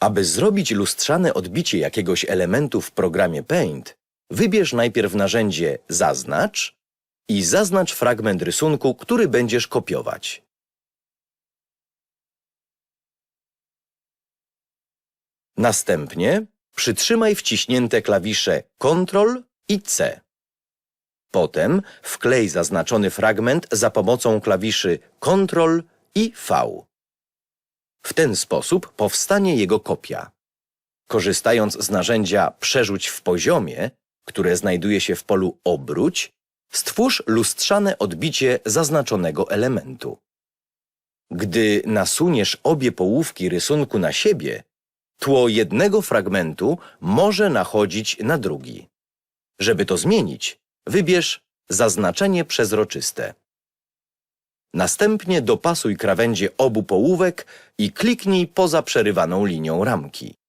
Aby zrobić lustrzane odbicie jakiegoś elementu w programie Paint, wybierz najpierw narzędzie Zaznacz i zaznacz fragment rysunku, który będziesz kopiować. Następnie przytrzymaj wciśnięte klawisze Ctrl i C. Potem wklej zaznaczony fragment za pomocą klawiszy Ctrl i V. W ten sposób powstanie jego kopia. Korzystając z narzędzia Przerzuć w poziomie, które znajduje się w polu Obróć, stwórz lustrzane odbicie zaznaczonego elementu. Gdy nasuniesz obie połówki rysunku na siebie, tło jednego fragmentu może nachodzić na drugi. Żeby to zmienić, wybierz zaznaczenie przezroczyste. Następnie dopasuj krawędzie obu połówek i kliknij poza przerywaną linią ramki.